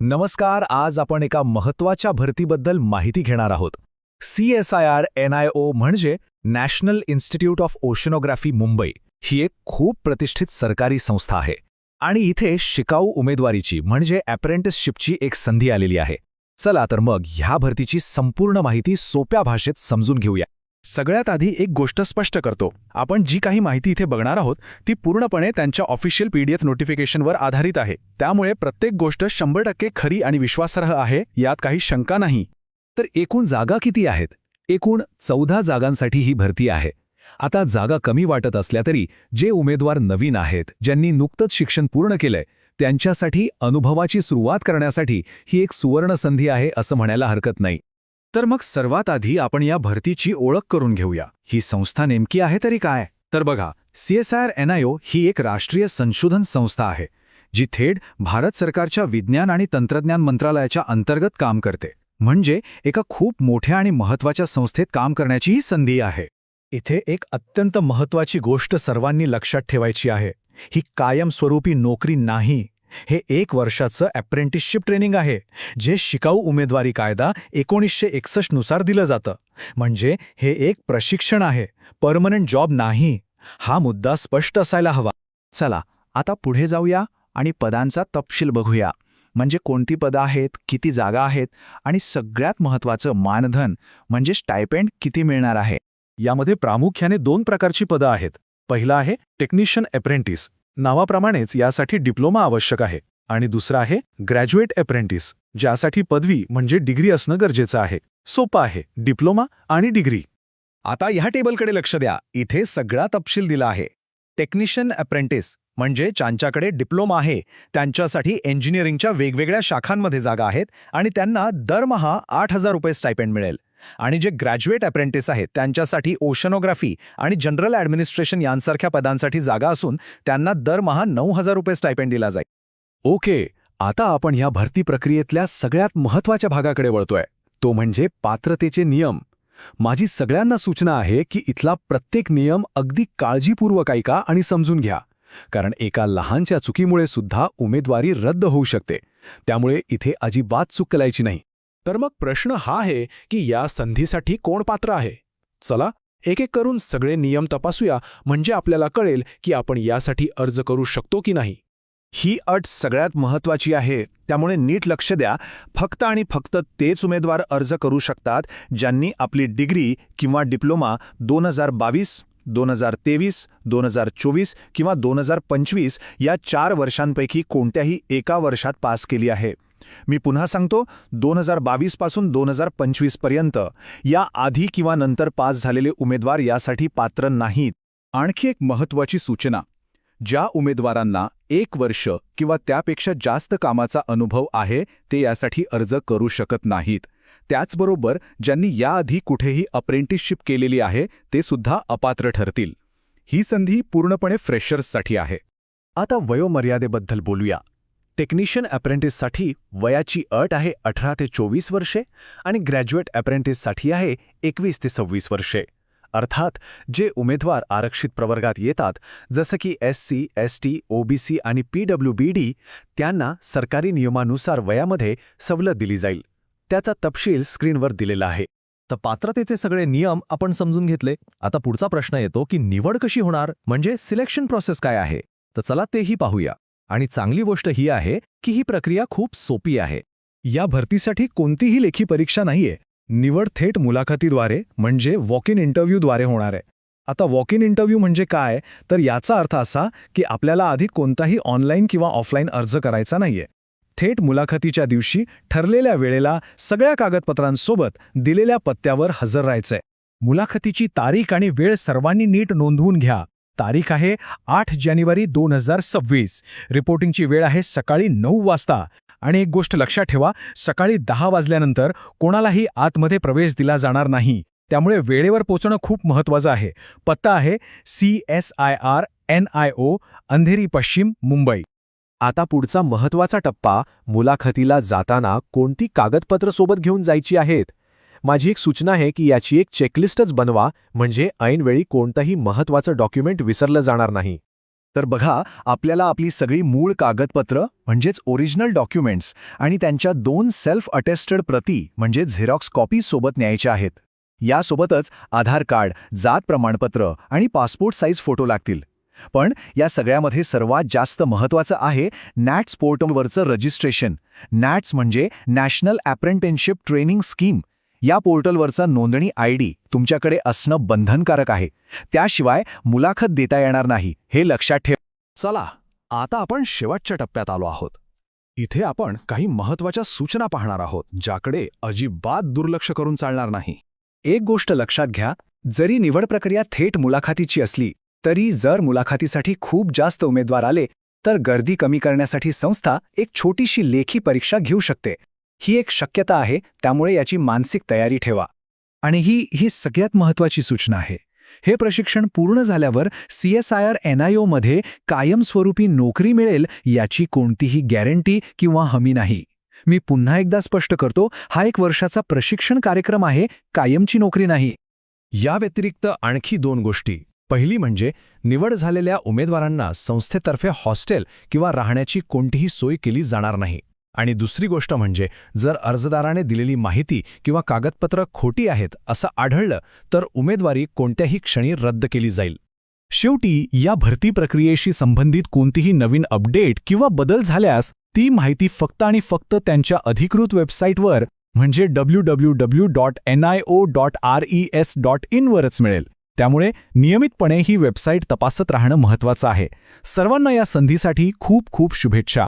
नमस्कार आज आपण एका महत्त्वाच्या भरतीबद्दल माहिती घेणार आहोत. C S I R N I O म्हणजे national institute of oceanography Mumbai ही एक खूप प्रतिष्ठित सरकारी संस्था आहे आणि इथे शिकाऊ उमेदवारीची म्हणजे अप्रेंटिसशिपची एक संधी आलेली आहे. चला तर मग ह्या भरतीची संपूर्ण माहिती सोप्या भाषेत समजून घेऊया. सगळ्यात आधी एक गोष्ट स्पष्ट करतो. आपण जी काही माहिती इथे बघणार आहोत ती पूर्णपणे त्यांच्या ऑफिशियल पीडीएफ नोटिफिकेशनवर आधारित आहे. त्यामुळे प्रत्येक गोष्ट शंभर टक्के खरी आणि विश्वासार्ह आहे यात काही शंका नाही. तर एकूण जागा किती आहेत? एकूण चौदा जागांसाठी ही भरती आहे. आता जागा कमी वाटत असल्या तरी जे उमेदवार नवीन आहेत ज्यांनी नुकतंच शिक्षण पूर्ण केलंय त्यांच्यासाठी अनुभवाची सुरुवात करण्यासाठी ही एक सुवर्ण संधी आहे असं म्हणायला हरकत नाही. तर मग सर्वात आधी आपण या भरतीची ओळख करून घेऊया. ही संस्था नेमकी आहे तरी काय? तर बघा सीएसआर एनआयओ ही एक राष्ट्रीय संशोधन संस्था आहे जी थेट भारत सरकारच्या विज्ञान आणि तंत्रज्ञान मंत्रालयाच्या अंतर्गत काम करते. म्हणजे एका खूप मोठ्या आणि महत्त्वाच्या संस्थेत काम करण्याची ही संधी आहे. इथे एक अत्यंत महत्वाची गोष्ट सर्वांनी लक्षात ठेवायची आहे. ही कायमस्वरूपी नोकरी नाही हे एक वर्षाचं अप्रेंटिसशिप ट्रेनिंग आहे जे शिकाऊ उमेदवारी कायदा एकोणीसशे एकसष्टनुसार दिलं जातं. म्हणजे हे एक प्रशिक्षण आहे परमनंट जॉब नाही. हा मुद्दा स्पष्ट असायला हवा. चला आता पुढे जाऊया आणि पदांचा तपशील बघूया. म्हणजे कोणती पदं आहेत किती जागा आहेत आणि सगळ्यात महत्त्वाचं मानधन म्हणजे स्टायपेंड किती मिळणार आहे? यामध्ये प्रामुख्याने दोन प्रकारची पदं आहेत. पहिलं आहे टेक्निशियन अप्रेंटिस नावाप्रमाणेच यासाठी डिप्लोमा आवश्यक आहे. आणि दुसरं आहे ग्रॅज्युएट अप्रेंटिस ज्यासाठी पदवी म्हणजे डिग्री असणं गरजेचं आहे. सोपं आहे डिप्लोमा आणि डिग्री. आता ह्या टेबलकडे लक्ष द्या. इथे सगळा तपशील दिला आहे. टेक्निशियन अप्रेंटिस म्हणजे ज्यांच्याकडे डिप्लोमा आहे त्यांच्यासाठी इंजिनिअरिंगच्या वेगवेगळ्या शाखांमध्ये जागा आहेत आणि त्यांना दरमहा आठ हजार रुपये स्टायपेंड मिळेल. आणि जे ग्रॅज्युएट अप्रेंटिस आहेत त्यांच्यासाठी ओशनोग्राफी आणि जनरल ॲडमिनिस्ट्रेशन यांसारख्या पदांसाठी जागा असून त्यांना दरमहा नऊ हजार रुपये स्टायपेंड दिला जाईल. ओके आता आपण ह्या भरती प्रक्रियेतल्या सगळ्यात महत्त्वाच्या भागाकडे वळतोय. तो म्हणजे पात्रतेचे नियम. माझी सगळ्यांना सूचना आहे की इथला प्रत्येक नियम अगदी काळजीपूर्वक ऐका आणि समजून घ्या. कारण एका लहानच्या चुकीमुळे सुद्धा उमेदवारी रद्द होऊ शकते. त्यामुळे इथे अजिबात चूक करायची नाही. तर मग प्रश्न हा आहे की या संधीसाठी कोण पात्र आहे? चला एक एक करून सगळे नियम तपासूया म्हणजे आपल्याला कळेल की आपण यासाठी अर्ज करू शकतो की नाही. ही अट सगळ्यात महत्वाची आहे त्यामुळे नीट लक्ष द्या. फक्त आणि फक्त तेच उमेदवार अर्ज करू शकतात ज्यांनी आपली डिग्री किंवा डिप्लोमा दोन हजार बावीस दोन हजार तेवीस दोन हजार चोवीस किंवा दोन हजार पंचवीस या चार वर्षांपैकी कोणत्याही एका वर्षात पास केली आहे. मी पुन्हा सांगतो दोन हजार बावीसपासून दोन हजार पंचवीसपर्यंत. या आधी किंवा नंतर पास झालेले उमेदवार यासाठी पात्र नाहीत. आणखी एक महत्वाची सूचना. ज्या उमेदवारांना एक वर्ष किंवा त्यापेक्षा जास्त कामाचा अनुभव आहे ते यासाठी अर्ज करू शकत नाहीत. त्याचबरोबर ज्यांनी याआधी कुठेही अप्रेंटिसशिप केलेली आहे ते सुद्धा अपात्र ठरतील. ही संधी पूर्णपणे फ्रेशर्ससाठी आहे. आता वयोमर्यादेबद्दल बोलूया. टेक्निशियन अप्रेंटिससाठी वयाची अट आहे अठरा ते चोवीस वर्षे आणि ग्रॅज्युएट अप्रेंटिससाठी आहे एकवीस ते सव्वीस वर्षे. अर्थात जे उमेदवार आरक्षित प्रवर्गात येतात जसं की S C S T OBC आणि पी डब्ल्यू बी डी त्यांना सरकारी नियमानुसार वयामध्ये सवलत दिली जाईल. त्याचा तपशील स्क्रीनवर दिलेला आहे. तर पात्रतेचे सगळे नियम आपण समजून घेतले. आता पुढचा प्रश्न येतो की निवड कशी होणार? म्हणजे सिलेक्शन प्रोसेस काय आहे? तर चला तेही पाहूया. आणि चांगली गोष्ट ही आहे की ही प्रक्रिया खूप सोपी आहे. या भरतीसाठी कोणतीही लेखी परीक्षा नाहीये. निवड थेट मुलाखतीद्वारे म्हणजे वॉक इन इंटरव्ह्यूद्वारे होणार आहे. आता वॉक इन इंटरव्ह्यू म्हणजे काय? तर याचा अर्थ असा की आपल्याला आधी कोणताही ऑनलाईन किंवा ऑफलाईन अर्ज करायचा नाहीये. थेट मुलाखतीच्या दिवशी ठरलेल्या वेळेला सगळ्या कागदपत्रांसोबत दिलेल्या पत्त्यावर हजर राहायचंय. मुलाखतीची तारीख आणि वेळ सर्वांनी नीट नोंदवून घ्या. तारीख आहे आठ जानेवारी दोन हजार सव्वीस. रिपोर्टिंगची वेळ आहे सकाळी नऊ वाजता. आणि एक गोष्ट लक्षात ठेवा सकाळी दहा वाजल्यानंतर कोणालाही आतमध्ये प्रवेश दिला जाणार नाही. त्यामुळे वेळेवर पोचणं खूप महत्त्वाचं आहे. पत्ता आहे C S I R N I O Andheri पश्चिम मुंबई. आता पुढचा महत्त्वाचा टप्पा मुलाखतीला जाताना कोणती कागदपत्र सोबत घेऊन जायची आहेत? माझी एक सूचना आहे की याची एक चेकलिस्टच बनवा म्हणजे ऐनवेळी कोणतंही महत्त्वाचं डॉक्युमेंट विसरलं जाणार नाही. तर बघा आपल्याला आपली सगळी मूळ कागदपत्र म्हणजेच ओरिजिनल डॉक्युमेंट्स आणि त्यांच्या दोन सेल्फ अटेस्टेड प्रती म्हणजे झेरॉक्स कॉपी सोबत न्यायच्या आहेत. यासोबतच आधार कार्ड जात प्रमाणपत्र आणि पासपोर्ट साईज फोटो लागतील. पण या सगळ्यामध्ये सर्वात जास्त महत्त्वाचं आहे नॅट्स पोर्टलवरचं रजिस्ट्रेशन. नॅट्स म्हणजे नॅशनल ॲप्रेंटेनशिप ट्रेनिंग स्कीम. या पोर्टलवरचा नोंदणी आय डी तुमच्याकडे असणं बंधनकारक आहे. त्याशिवाय मुलाखत देता येणार नाही हे लक्षात ठेव. चला आता आपण शेवटच्या टप्प्यात आलो आहोत. इथे आपण काही महत्त्वाच्या सूचना पाहणार आहोत ज्याकडे अजिबात दुर्लक्ष करून चालणार नाही. एक गोष्ट लक्षात घ्या जरी निवड प्रक्रिया थेट मुलाखतीची असली तरी जर मुलाखतीसाठी खूप जास्त उमेदवार आले तर गर्दी कमी करण्यासाठी संस्था एक छोटीशी लेखी परीक्षा घेऊ शकते. ही एक शक्यता आहे त्यामुळे याची मानसिक तयारी ठेवा. आणि ही ही सगळ्यात महत्त्वाची सूचना आहे. हे प्रशिक्षण पूर्ण झाल्यावर C S I R N I ओमध्ये कायमस्वरूपी नोकरी मिळेल याची कोणतीही गॅरंटी किंवा हमी नाही. मी पुन्हा एकदा स्पष्ट करतो हा एक वर्षाचा प्रशिक्षण कार्यक्रम आहे कायमची नोकरी नाही. या व्यतिरिक्त आणखी दोन गोष्टी. पहिली म्हणजे निवड झालेल्या उमेदवारांना संस्थेतर्फे हॉस्टेल किंवा राहण्याची कोणतीही सोय केली जाणार नाही. आणि दुसरी गोष्ट म्हणजे जर अर्जदाराने दिलेली माहिती किंवा कागदपत्र खोटी आहेत असं आढळलं तर उमेदवारी कोणत्याही क्षणी रद्द केली जाईल. शेवटी या भरती प्रक्रियेशी संबंधित कोणतीही नवीन अपडेट किंवा बदल झाल्यास ती माहिती फक्त आणि फक्त त्यांच्या अधिकृत वेबसाईटवर म्हणजे W W W dot N I O dot R E S dot इनवरच मिळेल. त्यामुळे नियमितपणे ही वेबसाईट तपासत राहणं महत्त्वाचं आहे. सर्वांना या संधीसाठी खूप खूप शुभेच्छा.